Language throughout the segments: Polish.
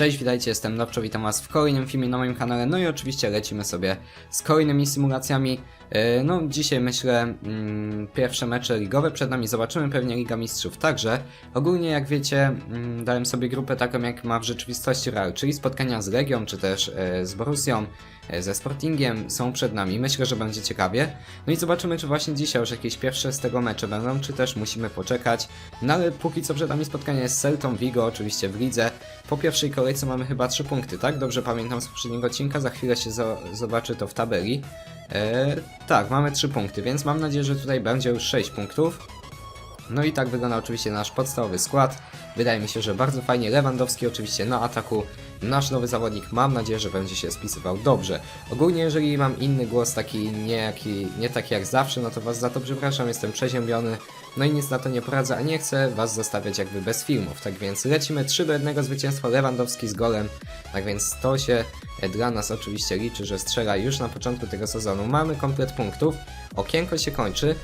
Cześć, witajcie, jestem Nowczo, witam was w kolejnym filmie na moim kanale, no i oczywiście lecimy sobie z kolejnymi symulacjami. Yy, No, dzisiaj myślę, mm, pierwsze mecze ligowe przed nami, zobaczymy pewnie Liga Mistrzów także. Ogólnie, jak wiecie, mm, dałem sobie grupę taką, jak ma w rzeczywistości Real, czyli spotkania z Legią, czy też e, z Borussią, e, ze Sportingiem są przed nami. Myślę, że będzie ciekawie. No i zobaczymy, czy właśnie dzisiaj już jakieś pierwsze z tego mecze będą, czy też musimy poczekać. No ale póki co przed nami spotkanie z Celtą Vigo, oczywiście w lidze. Po pierwszej kolejce mamy chyba 3 punkty, tak? Dobrze pamiętam z poprzedniego odcinka, za chwilę się zo- zobaczy to w tabeli. E, tak, mamy 3 punkty, więc mam nadzieję, że tutaj będzie już 6 punktów. No i tak wygląda oczywiście nasz podstawowy skład. Wydaje mi się, że bardzo fajnie. Lewandowski oczywiście na ataku. Nasz nowy zawodnik, mam nadzieję, że będzie się spisywał dobrze. Ogólnie, jeżeli mam inny głos, taki nie, jaki, nie taki jak zawsze, no to Was za to przepraszam, jestem przeziębiony. No i nic na to nie poradzę, a nie chcę Was zostawiać jakby bez filmów. Tak więc lecimy 3 do 1 zwycięstwo Lewandowski z golem. Tak więc to się e, dla nas oczywiście liczy, że strzela już na początku tego sezonu. Mamy komplet punktów, okienko się kończy.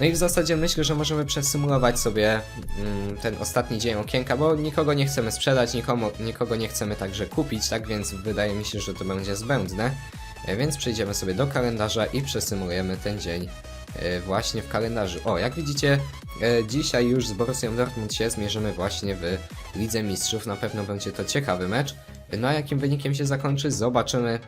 No i w zasadzie myślę, że możemy przesymulować sobie mm, ten ostatni dzień okienka, bo nikogo nie chcemy sprzedać, nikomu, nikogo nie chcemy także kupić, tak więc wydaje mi się, że to będzie zbędne. E, Więc przejdziemy sobie do kalendarza i przesymulujemy ten dzień e, właśnie w kalendarzu. O, jak widzicie, e, dzisiaj już z Borussią Dortmund się zmierzymy właśnie w Lidze Mistrzów. Na pewno będzie to ciekawy mecz. No a jakim wynikiem się zakończy, zobaczymy.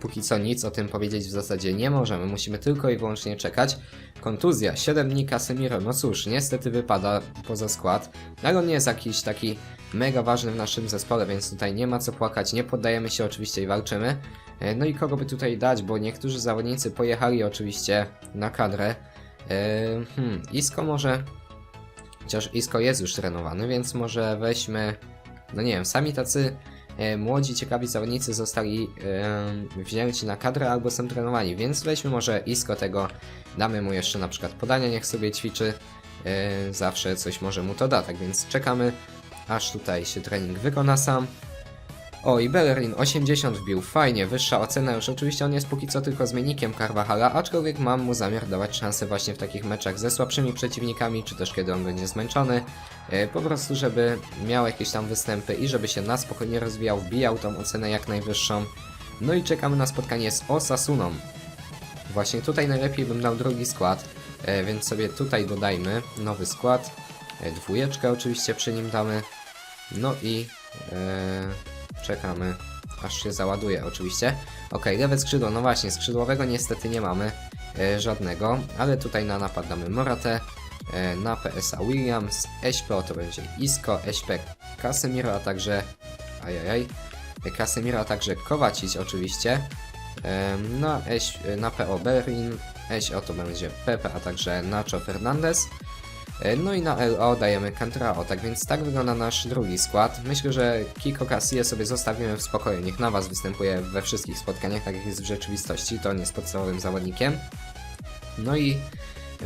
Póki co nic o tym powiedzieć w zasadzie nie możemy, musimy tylko i wyłącznie czekać. Kontuzja, 7 dni Casemiro, no cóż, niestety wypada poza skład, ale on nie jest jakiś taki mega ważny w naszym zespole, więc tutaj nie ma co płakać, nie poddajemy się oczywiście i walczymy. E, No i kogo by tutaj dać, bo niektórzy zawodnicy pojechali oczywiście na kadrę. E, Hmm, Isco może, chociaż Isco jest już trenowany, więc może weźmy, no nie wiem, sami tacy młodzi, ciekawi zawodnicy zostali e, wzięci na kadrę albo są trenowani, więc weźmy może Isco tego, damy mu jeszcze na przykład podania, niech sobie ćwiczy, e, zawsze coś może mu to da, tak więc czekamy, aż tutaj się trening wykona sam. O i Bellerin 80 wbił, fajnie, wyższa ocena już oczywiście on jest póki co tylko zmiennikiem Carvajala, aczkolwiek mam mu zamiar dawać szansę właśnie w takich meczach ze słabszymi przeciwnikami, czy też kiedy on będzie zmęczony, e, po prostu żeby miał jakieś tam występy i żeby się na spokojnie rozwijał, wbijał tą ocenę jak najwyższą. No i czekamy na spotkanie z Osasuną. Właśnie tutaj najlepiej bym dał drugi skład, e, więc sobie tutaj dodajmy nowy skład, e, dwójeczkę oczywiście przy nim damy, no i e, czekamy aż się załaduje oczywiście. Ok, lewe skrzydło, no właśnie, skrzydłowego niestety nie mamy e, żadnego, ale tutaj na napad damy Moratę, e, na PSA Williams, SPO to będzie Isco, SP Casemiro, a także ajajaj, e, Casemiro, a także Kowacic oczywiście. Em, Na, Eś, na PO Berlin, SO to będzie Pepe, a także Nacho Fernandez. E, No i na LO dajemy Cantrao, tak więc tak wygląda nasz drugi skład. Myślę, że Kiko Casillas sobie zostawimy w spokoju, niech na Was występuje we wszystkich spotkaniach, tak jak jest w rzeczywistości, to on jest podstawowym zawodnikiem. No i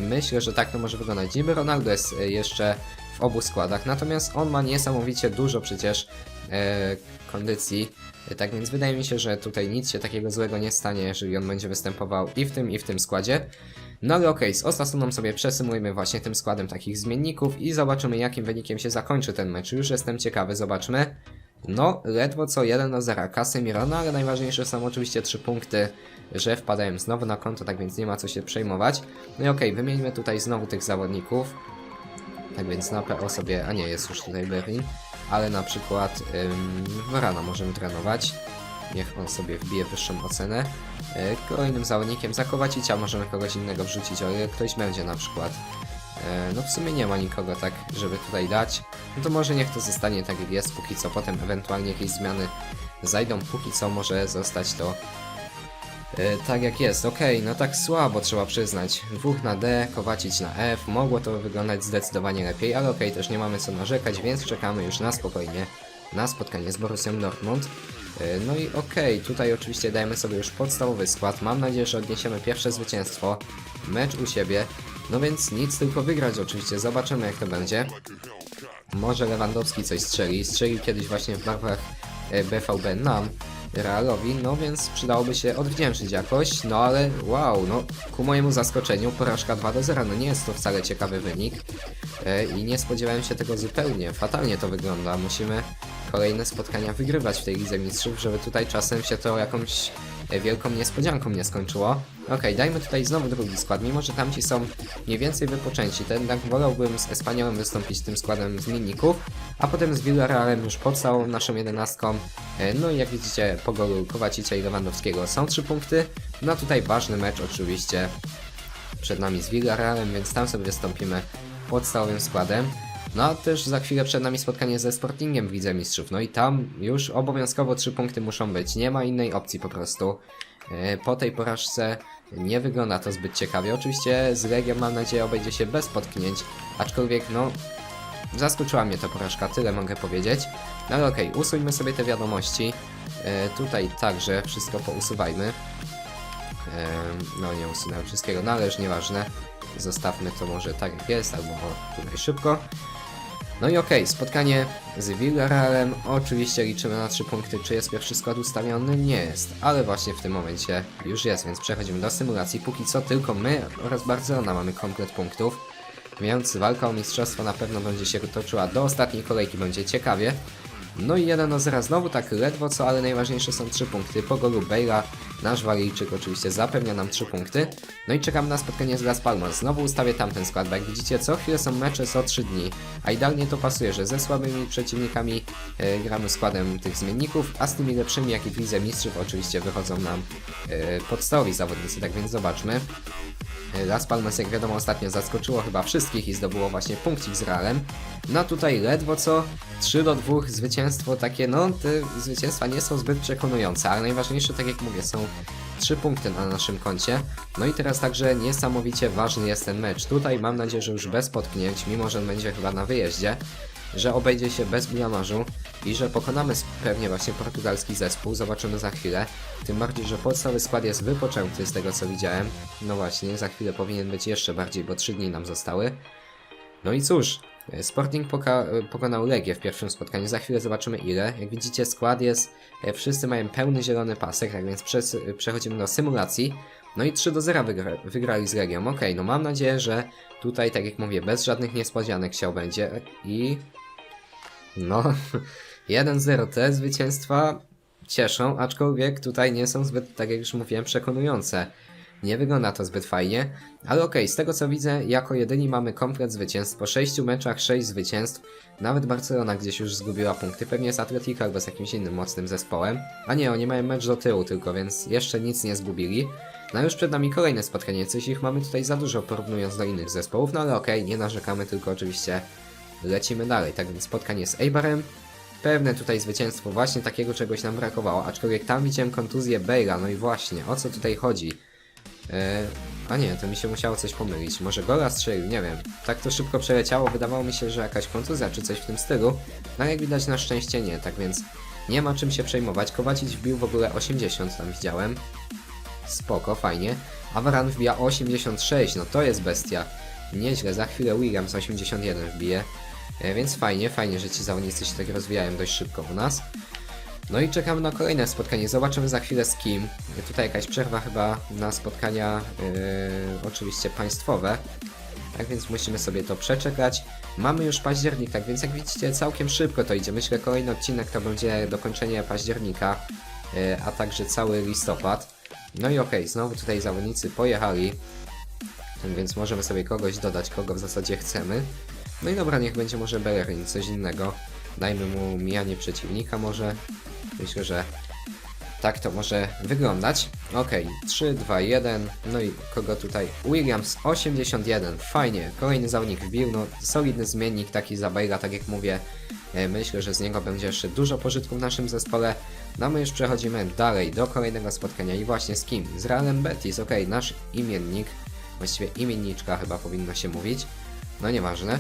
myślę, że tak to może wyglądać. Niby Ronaldo jest e, jeszcze w obu składach, natomiast on ma niesamowicie dużo przecież e, kondycji, e, tak więc wydaje mi się, że tutaj nic się takiego złego nie stanie, jeżeli on będzie występował i w tym, i w tym składzie. No ale okej, z Osasuną sobie przesymujemy właśnie tym składem takich zmienników i zobaczymy jakim wynikiem się zakończy ten mecz. Już jestem ciekawy, zobaczmy. No, ledwo co 1 do 0 Casemiro, no ale najważniejsze są oczywiście 3 punkty, że wpadają znowu na konto, tak więc nie ma co się przejmować. No i okej, wymieńmy tutaj znowu tych zawodników. Tak więc na PO sobie, a nie, jest już tutaj Berlin, ale na przykład ym, Varana możemy trenować. Niech on sobie wbije wyższą ocenę. E, Kolejnym zawodnikiem za Kowacicia możemy kogoś innego wrzucić, o ile ktoś będzie na przykład. E, No w sumie nie ma nikogo tak, żeby tutaj dać. No to może niech to zostanie tak jak jest póki co, potem ewentualnie jakieś zmiany zajdą. Póki co może zostać to e, tak jak jest. Okej, no tak słabo trzeba przyznać. Dwóch na D, Kowacić na F. Mogło to wyglądać zdecydowanie lepiej, ale okej, też nie mamy co narzekać, więc czekamy już na spokojnie na spotkanie z Borussią Dortmund. E, No i okej, tutaj oczywiście dajemy sobie już podstawowy skład. Mam nadzieję, że odniesiemy pierwsze zwycięstwo. Mecz u siebie. No więc nic, tylko wygrać oczywiście. Zobaczymy jak to będzie. Może Lewandowski coś strzeli. Strzelił kiedyś właśnie w barwach e, BVB nam, Realowi, no więc przydałoby się odwdzięczyć jakoś. No ale wow, no ku mojemu zaskoczeniu porażka 2 do 0. No nie jest to wcale ciekawy wynik. E, I nie spodziewałem się tego zupełnie. Fatalnie to wygląda. Musimy kolejne spotkania wygrywać w tej Lidze Mistrzów, żeby tutaj czasem się to jakąś e, wielką niespodzianką nie skończyło. Okej, dajmy tutaj znowu drugi skład, mimo że tamci są mniej więcej wypoczęci, to jednak wolałbym z Espaniolem wystąpić tym składem zmienników, a potem z Villarrealem już pod całą naszą jedenastką. E, No i jak widzicie, po golu Kowacicia i Lewandowskiego są trzy punkty. No tutaj ważny mecz oczywiście przed nami z Villarrealem, więc tam sobie wystąpimy podstawowym składem. No a też za chwilę przed nami spotkanie ze Sportingiem w Lidze Mistrzów. No i tam już obowiązkowo trzy punkty muszą być. Nie ma innej opcji po prostu. E, Po tej porażce nie wygląda to zbyt ciekawie. Oczywiście z Legią mam nadzieję obejdzie się bez potknięć, aczkolwiek no zaskoczyła mnie ta porażka, tyle mogę powiedzieć. No ale okej, usuńmy sobie te wiadomości. E, tutaj także wszystko pousuwajmy. Em, No nie usunąłem wszystkiego, no ale już nieważne. Zostawmy to może tak jak jest, albo tutaj szybko. No i okej, spotkanie z Villarrealem. Oczywiście liczymy na 3 punkty. Czy jest pierwszy skład ustawiony? Nie jest, ale właśnie w tym momencie już jest, więc przechodzimy do symulacji. Póki co tylko my oraz Barcelona mamy komplet punktów. Więc walka o mistrzostwo na pewno będzie się toczyła do ostatniej kolejki, będzie ciekawie. No i 1 do 0 znowu tak ledwo co, ale najważniejsze są 3 punkty. Po golu Bale'a nasz Walijczyk oczywiście zapewnia nam 3 punkty. No i czekamy na spotkanie z Las Palmas. Znowu ustawię tamten skład, bo jak widzicie co chwilę są mecze co 3 dni. A idealnie to pasuje, że ze słabymi przeciwnikami e, gramy składem tych zmienników, a z tymi lepszymi jak i w Lidze Mistrzów oczywiście wychodzą nam e, podstawowi zawodnicy, tak więc zobaczmy. Las Palmas, jak wiadomo, ostatnio zaskoczyło chyba wszystkich i zdobyło właśnie punkcik z Realem. No tutaj ledwo co 3 do 2 zwycięstwo takie, no te zwycięstwa nie są zbyt przekonujące, ale najważniejsze, tak jak mówię, są 3 punkty na naszym koncie. No i teraz także niesamowicie ważny jest ten mecz. Tutaj mam nadzieję, że już bez potknięć, mimo że on będzie chyba na wyjeździe, że obejdzie się bez blamażu i że pokonamy pewnie właśnie portugalski zespół, zobaczymy za chwilę. Tym bardziej, że podstawowy skład jest wypoczęty z tego co widziałem. No właśnie, za chwilę powinien być jeszcze bardziej, bo 3 dni nam zostały. No i cóż, Sporting pokonał Legię w pierwszym spotkaniu, za chwilę zobaczymy ile. Jak widzicie skład jest, e, wszyscy mają pełny zielony pasek, tak więc przechodzimy do symulacji. No i 3 do 0 wygra wygrali z Legią. Okej, no mam nadzieję, że tutaj, tak jak mówię, bez żadnych niespodzianek się będzie i... No, 1-0 te zwycięstwa cieszą, aczkolwiek tutaj nie są zbyt, tak jak już mówiłem, przekonujące. Nie wygląda to zbyt fajnie, ale okej, z tego co widzę, jako jedyni mamy komplet zwycięstw. Po 6 meczach 6 zwycięstw. Nawet Barcelona gdzieś już zgubiła punkty, pewnie z Atletico albo z jakimś innym mocnym zespołem. A nie, oni mają mecz do tyłu tylko, więc jeszcze nic nie zgubili. No już przed nami kolejne spotkanie, coś ich mamy tutaj za dużo porównując do innych zespołów, no ale okej, nie narzekamy, tylko oczywiście lecimy dalej. Tak więc spotkanie z Eibarem. Pewne tutaj zwycięstwo, właśnie takiego czegoś nam brakowało, aczkolwiek tam widziałem kontuzję Bale'a, no i właśnie, o co tutaj chodzi? E, a nie, to mi się musiało coś pomylić. Może gola strzelił, nie wiem. Tak to szybko przeleciało, wydawało mi się, że jakaś kontuzja czy coś w tym stylu. No jak widać na szczęście nie, tak więc nie ma czym się przejmować. Kowacic wbił w ogóle 80 tam widziałem. Spoko, fajnie. Avaran wbija 86, no to jest bestia. Nieźle, za chwilę Williams 81 wbije. E, więc fajnie, fajnie, że ci zawodnicy się tak rozwijają dość szybko u nas. No i czekamy na kolejne spotkanie. Zobaczymy za chwilę z kim. Tutaj jakaś przerwa chyba na spotkania yy, oczywiście państwowe. Tak więc musimy sobie to przeczekać. Mamy już październik, tak więc jak widzicie całkiem szybko to idzie. Myślę kolejny odcinek to będzie dokończenie października, yy, a także cały listopad. No i okej, znowu tutaj zawodnicy pojechali. Więc możemy sobie kogoś dodać, kogo w zasadzie chcemy. No i dobra, niech będzie może Bellerin, coś innego. Dajmy mu mijanie przeciwnika może. Myślę, że tak to może wyglądać. Okej, 3, 2, 1. No i kogo tutaj? Williams 81. Fajnie, kolejny zawodnik wbił. No, solidny zmiennik taki za Bale'a, tak jak mówię. E, Myślę, że z niego będzie jeszcze dużo pożytku w naszym zespole. No my już przechodzimy dalej do kolejnego spotkania i właśnie z kim? Z Realem Betis, okej, nasz imiennik, właściwie imienniczka chyba powinno się mówić. No nieważne.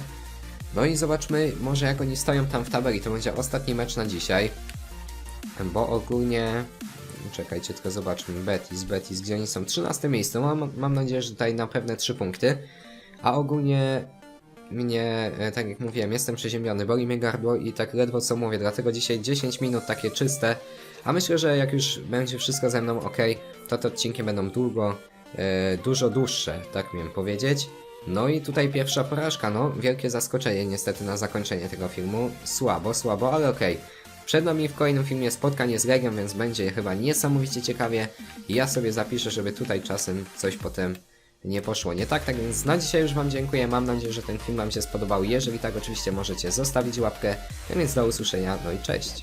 No i zobaczmy, może jak oni stoją tam w tabeli, to będzie ostatni mecz na dzisiaj. Bo ogólnie... Czekajcie, tylko zobaczmy. Betis, Betis, gdzie oni są? 13 miejsce. Mam, mam nadzieję, że tutaj na pewne 3 punkty. A ogólnie mnie, e, tak jak mówiłem, jestem przeziębiony, boli mnie gardło i tak ledwo co mówię, dlatego dzisiaj 10 minut takie czyste. A myślę, że jak już będzie wszystko ze mną ok, to te odcinki będą długo, e, dużo dłuższe, tak miałem powiedzieć. No i tutaj pierwsza porażka, no wielkie zaskoczenie niestety na zakończenie tego filmu. Słabo, słabo, ale okej. Przed nami w kolejnym filmie spotkanie z Legią, więc będzie chyba niesamowicie ciekawie. Ja sobie zapiszę, żeby tutaj czasem coś potem nie poszło nie tak. Tak więc na dzisiaj już Wam dziękuję. Mam nadzieję, że ten film Wam się spodobał. Jeżeli tak, oczywiście możecie zostawić łapkę. A więc do usłyszenia, no i cześć.